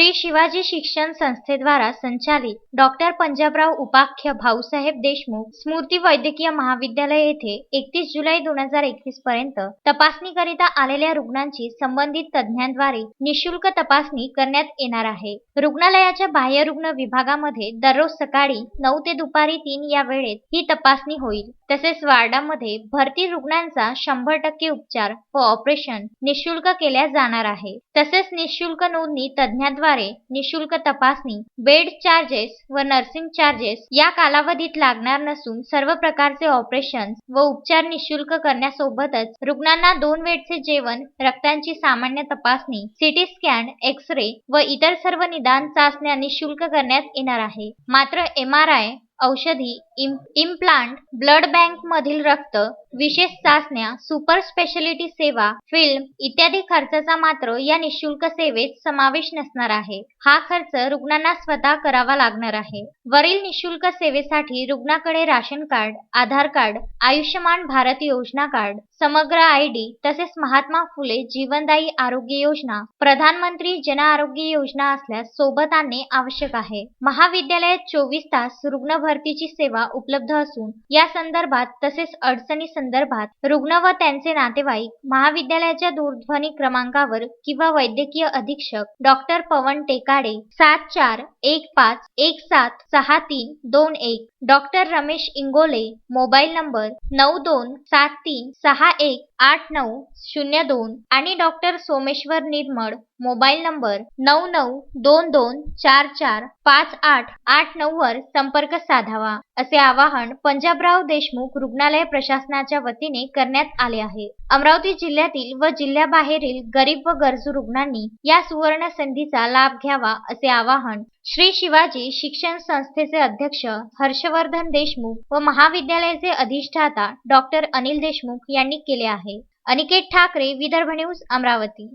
श्री शिवाजी शिक्षण संस्थेद्वारा संचालित डॉक्टर पंजाबराव उपाख्य भाऊसाहेब देशमुख स्मृती वैद्यकीय महाविद्यालय येथे एकतीस जुलै दोन हजार एकवीस पर्यंत तपासणीकरिता आलेल्या रुग्णांची संबंधित तज्ज्ञांद्वारे निशुल्क तपासणी करण्यात येणार आहे. रुग्णालयाच्या बाह्य रुग्ण विभागामध्ये दररोज सकाळी नऊ ते दुपारी तीन या वेळेत ही तपासणी होईल. तसेच वार्डामध्ये भरती रुग्णांचा शंभर टक्के उपचार व ऑपरेशन निशुल्क केल्या जाणार आहे. तसेच निशुल्क नोंदणी तज्ज्ञाद्वारे निशुल्क तपासणी बेड चार्जेस व नर्सिंग चार्जेस या कालावधीत लागणार नसून सर्व प्रकारचे ऑपरेशन व उपचार निशुल्क करण्यासोबतच रुग्णांना दोन वेळचे जेवण रक्तांची सामान्य तपासणी सिटी स्कॅन एक्स रे व इतर सर्व निदान चाचण्या निशुल्क करण्यात येणार आहे. मात्र एम आर आय औषधी इम्प्लांट ब्लड बँक मधील रक्त विशेष चाचण्या सुपर स्पेशालिटी सेवा फिल्म इत्यादी खर्चाचा मात्र या निशुल्क सेवेत समावेश नसणार आहे. हा खर्च रुग्णांना स्वतः करावा लागणार आहे. वरील निशुल्क सेवेसाठी रुग्णाकडे ration card Aadhaar card Ayushman Bharat Yojana card समग्र आय डी तसेच महात्मा फुले जीवनदायी आरोग्य योजना प्रधानमंत्री जन आरोग्य योजना असल्यास सोबत आणणे आवश्यक आहे. महाविद्यालयात चोवीस तास रुग्ण भरतीची सेवा उपलब्ध असून या संदर्भात तसेच अडचणी संदर्भात रुग्ण व त्यांचे नातेवाईक महाविद्यालयाच्या दूरध्वनी क्रमांकावर किंवा वैद्यकीय अधीक्षक डॉक्टर पवन टेकाडे सात चार एक पाच एक सात सहा तीन दोन एक doctor Ramesh Ingole mobile number नऊ दोन सात तीन सहा एक आठ नऊ शून्य दोन आणि डॉक्टर सोमेश्वर निर्मळ मोबाईल नंबर नऊ नऊ दोन दोन चार चार पाच आठ आठ नऊ वर संपर्क साधावा. असे आवाहन पंजाबराव देशमुख रुग्णालय प्रशासनाच्या वतीने करण्यात आले आहे. अमरावती जिल्ह्यातील व जिल्ह्याबाहेरील गरीब व गरजू रुग्णांनी या सुवर्ण संधीचा लाभ घ्यावा असे आवाहन श्री शिवाजी शिक्षण संस्थेचे अध्यक्ष हर्षवर्धन देशमुख व महाविद्यालयाचे अधिष्ठाता डॉक्टर अनिल देशमुख यांनी केले आहे. अनिकेत ठाकरे विदर्भ न्यूज अमरावती.